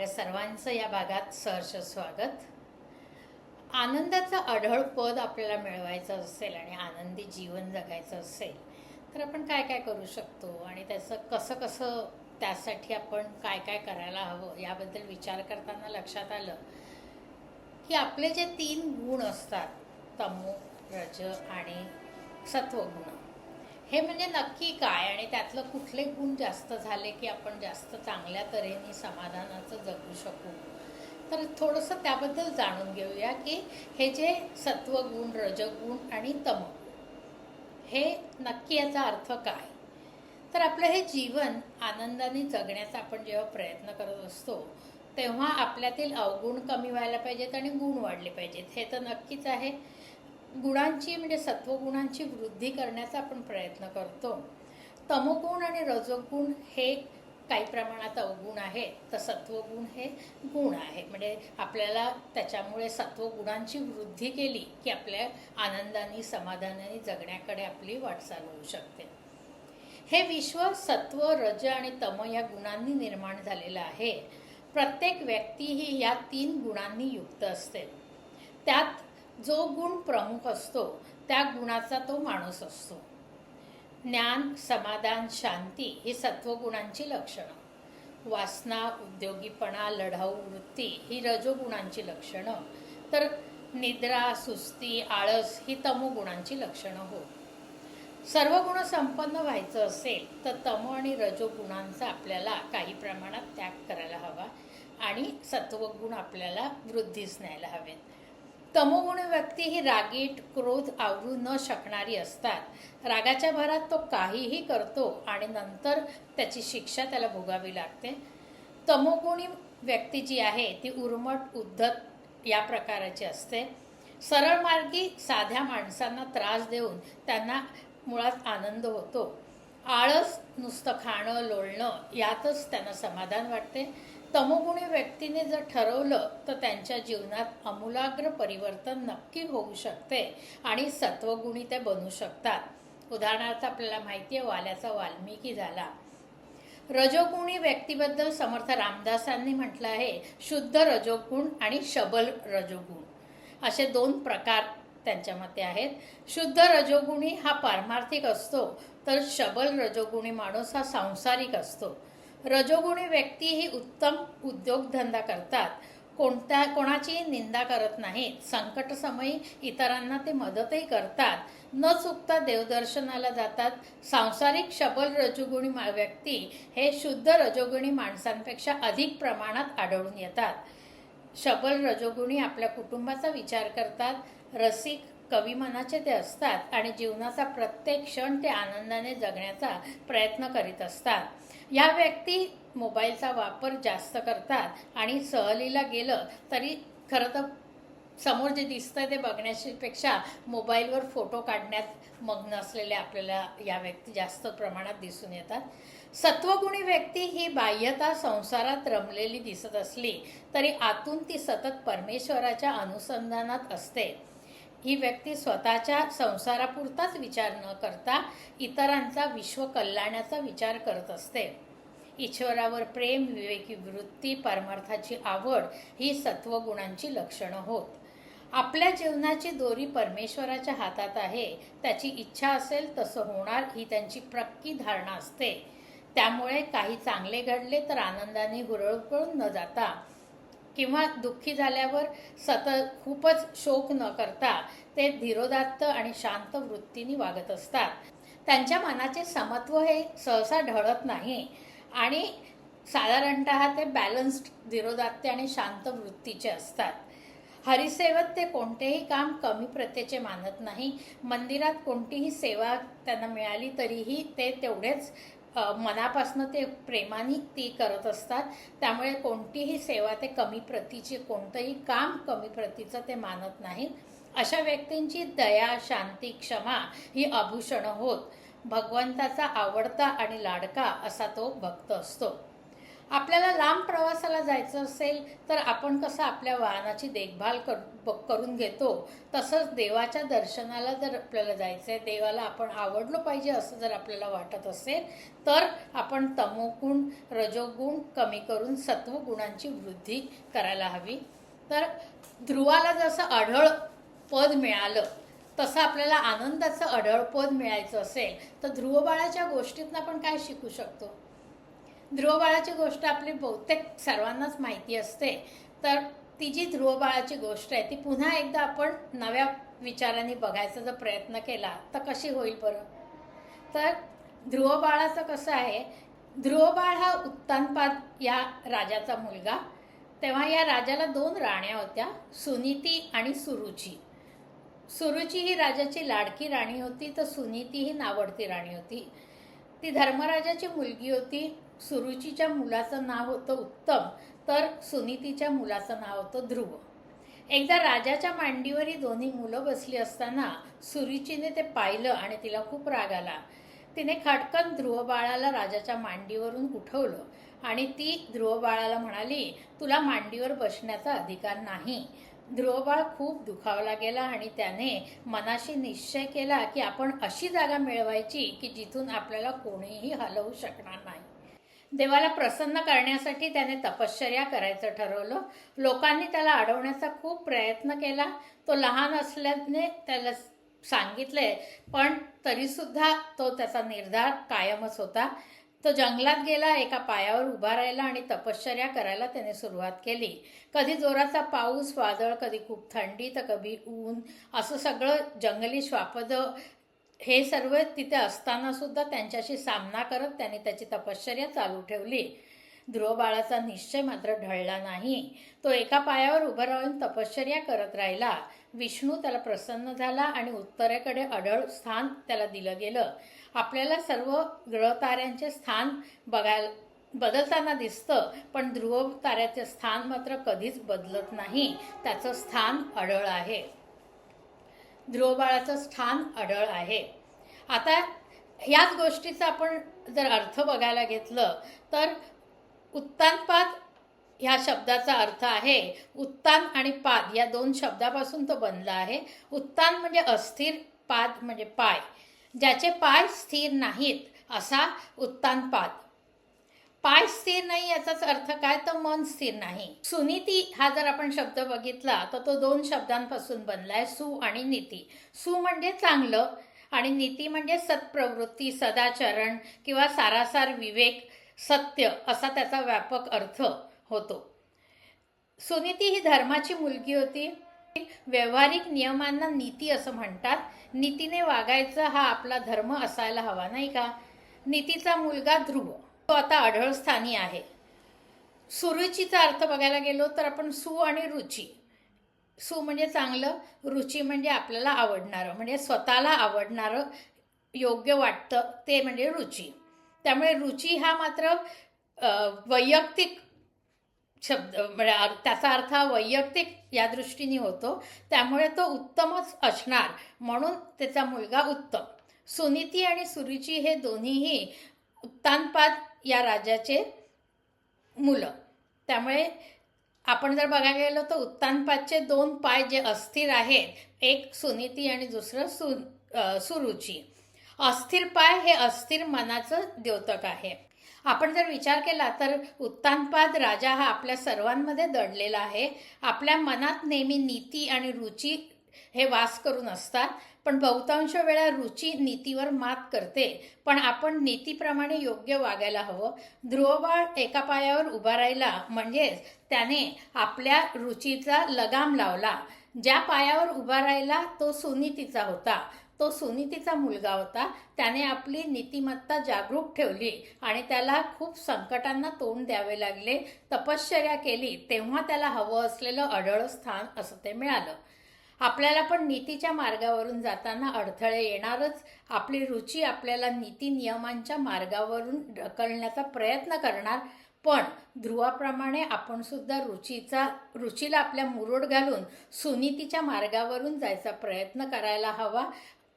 आपल्या सर्वांचं या भागात सहर्ष स्वागत. आनंदाचं अढळ पद आपल्याला मिळवायचं असेल आणि आनंदी जीवन जगायचं असेल तर आपण काय काय करू शकतो आणि त्याचं कसं कसं त्यासाठी आपण काय काय करायला हवं याबद्दल विचार करताना लक्षात आलं की आपले जे तीन गुण असतात तमो रज आणि सत्वगुण हे म्हणजे नक्की काय? आणि त्यातलं कुठले गुण जास्त झाले की आपण जास्त चांगल्या तऱ्हेने समाधानाचं जगू शकू? तर थोडंसं त्याबद्दल जाणून घेऊया की हे जे सत्वगुण रजगुण आणि तम हे नक्की याचा अर्थ काय? तर आपलं हे जीवन आनंदाने जगण्याचा आपण जेव्हा प्रयत्न करत असतो तेव्हा आपल्यातील अवगुण कमी व्हायला पाहिजेत आणि गुण वाढले पाहिजेत. हे तर नक्कीच आहे. गुणांची म्हणजे सत्वगुणांची वृद्धी करण्याचा आपण प्रयत्न करतो. तमोगुण आणि रजोगुण हे काही प्रमाणात अवगुण आहे. तर सत्वगुण हे गुण आहे. म्हणजे आपल्याला त्याच्यामुळे सत्वगुणांची वृद्धी केली की आपल्या आनंदाने समाधानाने जगण्याकडे आपली वाटचाल होऊ शकते. हे विश्व सत्व रज आणि तम या गुणांनी निर्माण झालेलं आहे. प्रत्येक व्यक्ती ही या तीन गुणांनी युक्त असते. त्यात जो गुण प्रमुख असतो त्या गुणाचा तो माणूस असतो. ज्ञान समाधान शांती ही सत्वगुणांची लक्षणं. वासना उद्योगीपणा लढाऊ वृत्ती ही रजोगुणांची लक्षणं. तर निद्रा सुस्ती आळस ही तमोगुणांची लक्षणं होत सर्व गुण संपन्न व्हायचं असेल तर तम आणि रजोगुणांचा आपल्याला काही प्रमाणात त्याग करायला हवा आणि सत्वगुण आपल्याला वृद्धीस न्यायला हवेत. तमोगुणी व्यक्ती ही रागीट क्रोध आवरू न शकणारी असतात. रागाच्या भरात तो काहीही करतो आणि नंतर त्याची शिक्षा त्याला भोगावी लागते. तमोगुणी व्यक्ती जी आहे ती उर्मट उद्धत या प्रकाराची असते. सरळ मार्गी साध्या माणसांना त्रास देऊन त्यांना मुळात आनंद होतो. आळस नुसतं खाणं लोळणं यातच त्यांना समाधान वाटते. तमोगुणी व्यक्तीने जर ठरवलं तर त्यांच्या जीवनात अमूलाग्र परिवर्तन नक्की होऊ शकते आणि सत्वगुणी ते बनू शकतात. उदाहरणार्थ आपल्याला माहिती आहे वाल्याचा वाल्मिकी झाला. रजोगुणी व्यक्तीबद्दल समर्थ रामदासांनी म्हटलं आहे शुद्ध रजोगुण आणि शबल रजोगुण. असे दोन प्रकार त्यांच्या मते आहेत. शुद्ध रजोगुणी हा पारमार्थिक असतो तर शबल रजोगुणी माणूस हा सांसारिक असतो. रजोगुणी व्यक्ती ही उत्तम उद्योगधंदा करतात. कोणत्या कोणाची निंदा करत नाहीत. संकटसमयी इतरांना ते मदतही करतात. न चुकता देवदर्शनाला जातात. सांसारिक शबल रजोगुणी व्यक्ती हे शुद्ध रजोगुणी माणसांपेक्षा अधिक प्रमाणात आढळून येतात. शबल रजोगुणी आपल्या कुटुंबाचा विचार करतात. रसिक कवी मनाचे ते असतात आणि जीवनाचा प्रत्येक क्षण ते आनंदाने जगण्याचा प्रयत्न करीत असतात. या व्यक्ती मोबाईलचा वापर जास्त करतात आणि सहलीला गेलं तरी खरं तर समोर जे दिसतं ते बघण्यापेक्षा मोबाईलवर फोटो काढण्यात मग्न असलेले आपल्याला या व्यक्ती जास्त प्रमाणात दिसून येतात. सत्वगुणी व्यक्ती ही बाह्यता संसारात रमलेली दिसत असली तरी आतून ती सतत परमेश्वराच्या अनुसंधानात असते. ही व्यक्ती स्वतःच्या संसारापुरताच विचार न करता इतरांचा विश्व कल्याणाचा विचार करत असते. ईश्वरावर प्रेम विवेकी वृत्ती परमार्थाची आवड ही सत्वगुणांची लक्षणं होत. आपल्या जीवनाची दोरी परमेश्वराच्या हातात आहे. त्याची इच्छा असेल तसं होणार ही त्यांची प्रक्की धारणा असते. त्यामुळे काही चांगले घडले तर आनंदाने हुरळपळून न जाता किंवा दुःखी झाल्यावर सतत खूपच शोक न करता ते धीरोदात्त आणि शांत वृत्तीने वागत असतात. त्यांच्या मनाचे समत्व हे सहसा ढळत नाही आणि साधारणत ते बॅलन्स्ड धीरोदात्ते आणि शांत वृत्तीचे असतात. हरिसेवत ते कोणतेही काम कमी प्रत्येचे मानत नाही. मंदिरात कोणतीही सेवा त्यांना मिळाली तरीही ते तेवढेच मनापासनं ते प्रेमाने ती करत असतात. त्यामुळे कोणतीही सेवा ते कमी प्रतीची कोणतंही काम कमी प्रतीचं ते मानत नाहीत. अशा व्यक्तींची दया शांती क्षमा ही आभूषणं होत. भगवंताचा आवडता आणि लाडका असा तो भक्त असतो. आपल्याला लांब प्रवासाला जायचं असेल तर आपण कसं आपल्या वाहनाची देखभाल कर ब- करून घेतो. तसंच देवाच्या दर्शनाला जर आपल्याला जायचं आहे देवाला आपण आवडलो पाहिजे असं जर आपल्याला वाटत असेल तर आपण तमोगुण रजोगुण कमी करून सत्वगुणांची वृद्धी करायला हवी. तर ध्रुवाला जसं आढळ पद मिळालं तसं आपल्याला आनंदाचं अढळ पद मिळायचं असेल तर ध्रुवबाळाच्या गोष्टीतनं आपण काय शिकू शकतो? ध्रुवबाळाची गोष्ट आपली बहुतेक सर्वांनाच माहिती असते. तर ती जी ध्रुवबाळाची गोष्ट आहे ती पुन्हा एकदा आपण नव्या विचारांनी बघायचा जर प्रयत्न केला तर कशी होईल बरं? तर ध्रुवबाळाचं कसं आहे ध्रुवबाळ हा उत्तानपाद या राजाचा मुलगा. तेव्हा या राजाला दोन राण्या होत्या सुनीती आणि सुरुची. सुरुची ही राजाची लाडकी राणी होती तर सुनीती ही नावडती राणी होती. ती धर्मराजाची मुलगी होती. सुरुचीच्या मुलाचं नाव होतं उत्तम तर सुनीतीच्या मुलाचं नाव होतं ध्रुव. एकदा राजाच्या मांडीवर ही दोन्ही मुलं बसली असताना सुरुचीने ते पाहिलं आणि तिला खूप राग आला. तिने खटकन ध्रुवबाळाला राजाच्या मांडीवरून उठवलं आणि ती ध्रुवबाळाला म्हणाली तुला मांडीवर बसण्याचा अधिकार नाही. ध्रुवबाळ खूप दुखावला गेला आणि त्याने मनाशी निश्चय केला की आपण अशी जागा मिळवायची की जिथून आपल्याला कोणीही हलवू शकणार नाही. देवाला प्रसन्न करण्यासाठी त्याने तपश्चर्या करायचं ठरवलं. लोकांनी त्याला अडवण्याचा खूप प्रयत्न केला. तो लहान असल्याने त्याला सांगितले पण तरीसुद्धा तो त्याचा निर्धार कायमच होता. तो जंगलात गेला एका पायावर उभा राहिला आणि तपश्चर्या करायला त्याने सुरुवात केली. कधी जोराचा पाऊस वादळ कधी खूप थंडी तर कधी ऊन असं सगळं जंगली श्वापद हे सर्व तिथे असताना सुद्धा त्यांच्याशी सामना करत त्याने त्याची तपश्चर्या चालू ठेवली. ध्रुव बाळाचा निश्चय मात्र ढळला नाही. तो एका पायावर उभं राहून तपश्चर्या करत राहिला. विष्णू त्याला प्रसन्न झाला आणि उत्तरेकडे अढळ स्थान त्याला दिलं गेलं. आपल्याला सर्व ग्रहताऱ्यांचे स्थान बघायला बदलताना दिसतं पण ध्रुव ताऱ्याचे स्थान मात्र कधीच बदलत नाही. त्याचं स्थान अढळ आहे. ध्रुवबाळाचं स्थान अढळ आहे. आता ह्याच गोष्टीचा आपण जर अर्थ बघायला घेतलं तर उत्तानपाद ह्या शब्दाचा अर्थ आहे. उत्तान आणि पाद या दोन शब्दापासून तो बनला आहे. उत्तान म्हणजे अस्थिर पाद म्हणजे पाय. ज्याचे पाय स्थिर नाहीत असा उत्तानपाद. पाय स्थिर नाही याचाच अर्थ काय? तर मन स्थिर नाही. सुनीती हा जर आपण शब्द बघितला तर तो दोन शब्दांपासून बनलाय सु आणि नीती. सु म्हणजे चांगलं आणि नीती म्हणजे सत्प्रवृत्ती सदाचरण किंवा सारासार विवेक सत्य असा त्याचा व्यापक अर्थ होतो. सुनीती ही धर्माची मुलगी होती. व्यवहारिक नियमांना नीती असं म्हणतात. नीतीने वागायचं हा आपला धर्म असायला हवा नाही का? नीतीचा मुलगा ध्रुव तो आता आढळस्थानी आहे. सुरुचीचा अर्थ बघायला गेलो तर आपण सु आणि रुची. सु म्हणजे चांगलं रुची म्हणजे आपल्याला आवडणारं म्हणजे स्वतःला आवडणारं योग्य वाटतं ते म्हणजे रुची. त्यामुळे रुची हा मात्र वैयक्तिक शब्द म्हणजे त्याचा अर्थ हा वैयक्तिक या दृष्टीने होतो. त्यामुळे तो उत्तमच असणार म्हणून त्याचा मुलगा उत्तम. सुनीती आणि सुरुची हे दोन्हीही उत्तानपाद या राजाचे मुलं. त्यामुळे आपण जर बघायला गेलो तर उत्तानपादचे दोन पाय जे अस्थिर आहेत एक सुनीती आणि दुसरं सु सुरुची. अस्थिर पाय हे अस्थिर मनाचं द्योतक आहे. आपण जर विचार केला तर उत्तानपाद राजा हा आपल्या सर्वांमध्ये दडलेला आहे. आपल्या मनात नेहमी नीती आणि रुची हे वास करून असतात. पण बहुतांश वेळा रुची नीतीवर मात करते. पण आपण नीतीप्रमाणे योग्य वागायला हवं. ध्रुवबाळ एका पायावर उभा राहिला म्हणजेच त्याने आपल्या रुचीचा लगाम लावला. ज्या पायावर उभा राहिला तो सुनीतीचा होता. तो सुनीतीचा मुलगा होता. त्याने आपली नीतिमत्ता जागरूक ठेवली आणि त्याला खूप संकटांना तोंड द्यावे लागले. तपश्चर्या केली तेव्हा त्याला हवं असलेलं अढळ स्थान असं ते मिळालं. आपल्याला पण नीतीच्या मार्गावरून जाताना अडथळे येणारच. आपली रुची आपल्याला नीती नियमांच्या मार्गावरून ढकलण्याचा प्रयत्न करणार. पण ध्रुवाप्रमाणे आपण सुद्धा रुचीचा रुचीला आपल्या मुरोड घालून सुनीतीच्या मार्गावरून जायचा प्रयत्न करायला हवा.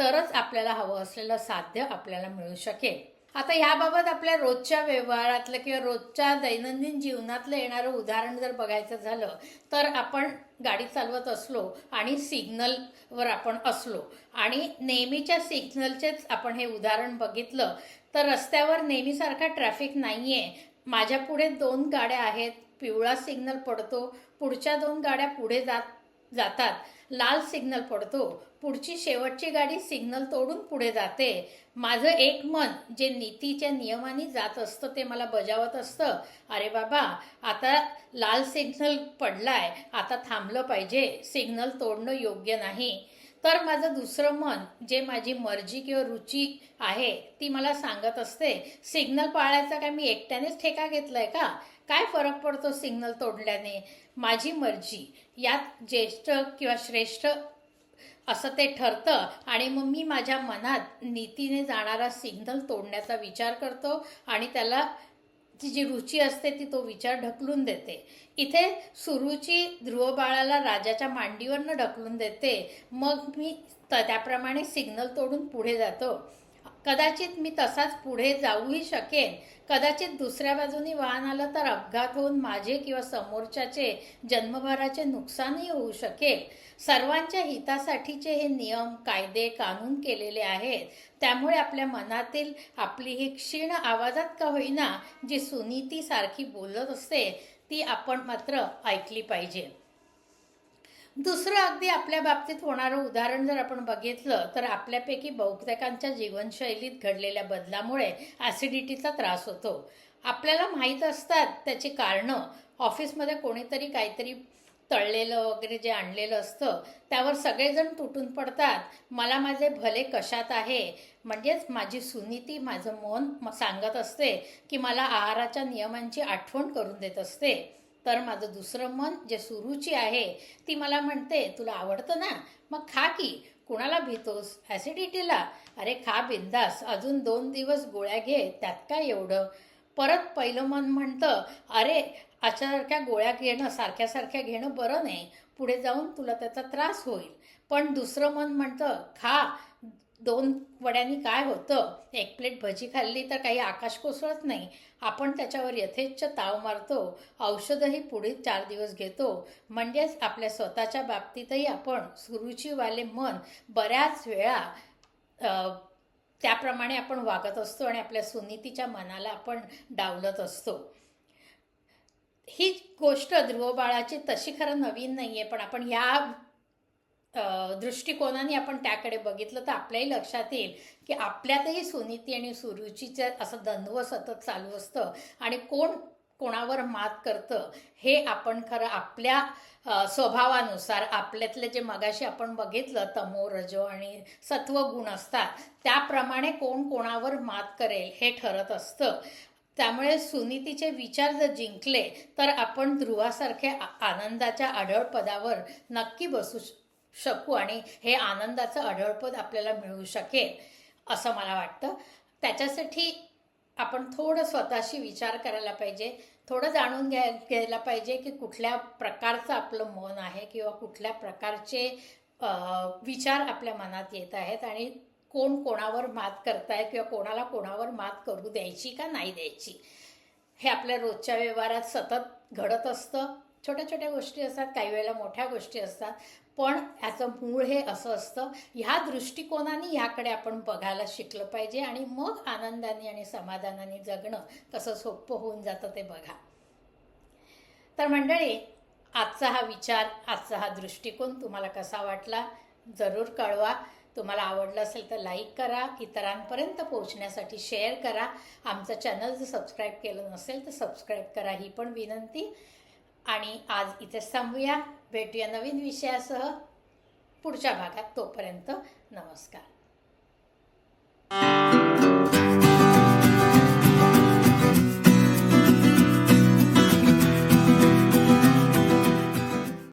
तरच आपल्याला हवं असलेलं साध्य आपल्याला मिळू शकेल. आता ह्याबाबत आपल्या रोजच्या व्यवहारातलं किंवा रोजच्या दैनंदिन जीवनातलं येणारं उदाहरण जर बघायचं झालं तर आपण गाडी चालवत असलो आणि सिग्नलवर आपण असलो आणि नेहमीच्या सिग्नलचेच आपण हे उदाहरण बघितलं तर रस्त्यावर नेहमीसारखा ट्रॅफिक नाही आहे माझ्या पुढे दोन गाड्या आहेत पिवळा सिग्नल पडतो पुढच्या दोन गाड्या पुढे जात जातात. लाल सिग्नल पडतो. पुढची शेवटची गाडी सिग्नल तोडून पुढे जाते. माझं एक मन जे नीतीच्या नियमाने जात असतं ते मला बजावत असतं. अरे बाबा आता लाल सिग्नल पडलाय आता थांबलं पाहिजे. सिग्नल तोडणं योग्य नाही. तर माझं दुसरं मन जे माझी मर्जी किंवा रुची आहे ती मला सांगत असते सिग्नल पाळायचा काय? मी एकट्यानेच ठेका घेतलाय का? काय फरक पडतो सिग्नल तोडल्याने? माझी मर्जी. यात ज्येष्ठ किंवा श्रेष्ठ असं ते ठरतं आणि मग मी माझ्या मनात नीतीने जाणारा सिग्नल तोडण्याचा विचार करतो आणि त्याला ती जी रुची असते ती तो विचार ढकलून देते. इथे सुरुची ध्रुव बाळाला राजाच्या मांडीवरनं ढकलून देते. मग मी त- त्याप्रमाणे सिग्नल तोडून पुढे जातो. कदाचित मी तसाच पुढे जाऊही शकेन. कदाचित दुसऱ्या बाजूनी वाहन आलं तर अपघात होऊन माझे किंवा समोरच्याचे जन्मभराचे नुकसानही होऊ शकेल. सर्वांच्या हितासाठीचे हे नियम कायदे कानून केलेले आहेत. त्यामुळे आपल्या मनातील आपली ही क्षीण आवाजात का होईना जी सुनीतीसारखी बोलत असते ती आपण मात्र ऐकली पाहिजे. दुसरं अगदी आपल्या बाबतीत होणारं उदाहरण जर आपण बघितलं तर आपल्यापैकी बहुतेकांच्या जीवनशैलीत घडलेल्या बदलामुळे ॲसिडिटीचा त्रास होतो. आपल्याला माहीत असतात त्याची कारणं. ऑफिसमध्ये कोणीतरी काहीतरी तळलेलं वगैरे जे आणलेलं असतं त्यावर सगळेजण तुटून पडतात. मला माझे भले कशात आहे म्हणजेच माझी सुनीती माझं मन सांगत असते की मला आहाराच्या नियमांची आठवण करून देत असते. तर माझं दुसरं मन जे सुरुची आहे ती मला म्हणते तुला आवडतं ना? मग खा की. कुणाला भीतोस? ॲसिडिटीला अरे खा बिंदास. अजून दोन दिवस गोळ्या घे. त्यात काय एवढं? परत पहिलं मन म्हणतं अरे अशासारख्या गोळ्या घेणं सारख्या सारख्या घेणं बरं नाही. पुढे जाऊन तुला त्याचा त्रास होईल. पण दुसरं मन म्हणतं खा. दोन वड्यांनी काय होतं? एक प्लेट भजी खाल्ली तर काही आकाश कोसळत नाही. आपण त्याच्यावर यथेच्छ ताव मारतो. औषधही पुढे चार दिवस घेतो. म्हणजेच आपल्या स्वतःच्या बाबतीतही आपण सुरुचीवाले मन बऱ्याच वेळा त्याप्रमाणे आपण वागत असतो आणि आपल्या सुनीतीच्या मनाला आपण डावलत असतो. ही गोष्ट ध्रुवबाळाची तशी खरं नवीन नाही आहे पण आपण या दृष्टिकोनाने आपण त्याकडे बघितलं तर आपल्याही लक्षात येईल की आपल्यातही सुनीती आणि सुरुचीचं असं द्वंद्व सतत चालू असतं आणि कोण कोणावर मात करतं हे आपण खरं आपल्या स्वभावानुसार आपल्यातले जे मगाशी आपण बघितलं तमो रजो आणि सत्व गुण असतात त्याप्रमाणे कोण कोणावर मात करेल हे ठरत असतं. त्यामुळे सुनीतीचे विचार जर जिंकले तर आपण ध्रुवासारख्या आ- आनंदाच्या आढळपदावर नक्की बसू शकू आणि हे आनंदाचं आढळपद आपल्याला मिळू शकेल असं मला वाटतं. त्याच्यासाठी आपण थोडं स्वतःशी विचार करायला पाहिजे. थोडं जाणून घ्याय घ्यायला पाहिजे की कुठल्या प्रकारचं आपलं मन आहे किंवा कुठल्या प्रकारचे विचार आपल्या मनात येत आहेत आणि कोण कोणावर मात करताय किंवा कोणाला कोणावर मात करू द्यायची का नाही द्यायची. हे आपल्या रोजच्या व्यवहारात सतत घडत असतं. छोट्या छोट्या गोष्टी असतात काही वेळेला मोठ्या गोष्टी असतात. पण ह्याचं मूळ हे असं असतं ह्या दृष्टिकोनाने ह्याकडे आपण बघायला शिकलं पाहिजे आणि मग आनंदाने आणि समाधानाने जगणं कसं सोपं होऊन जातं ते बघा. तर मंडळी आजचा हा विचार आजचा हा दृष्टिकोन तुम्हाला कसा वाटला जरूर कळवा. तुम्हाला आवडलं असेल तर लाईक करा इतरांपर्यंत पोहोचण्यासाठी शेअर करा. आमचं चॅनल जर सबस्क्राईब केलं नसेल तर सबस्क्राईब करा ही पण विनंती. आणि आज इथेच थांबूया. भेटूया नवीन विषयासह पुढच्या भागात तोपर्यंत नमस्कार.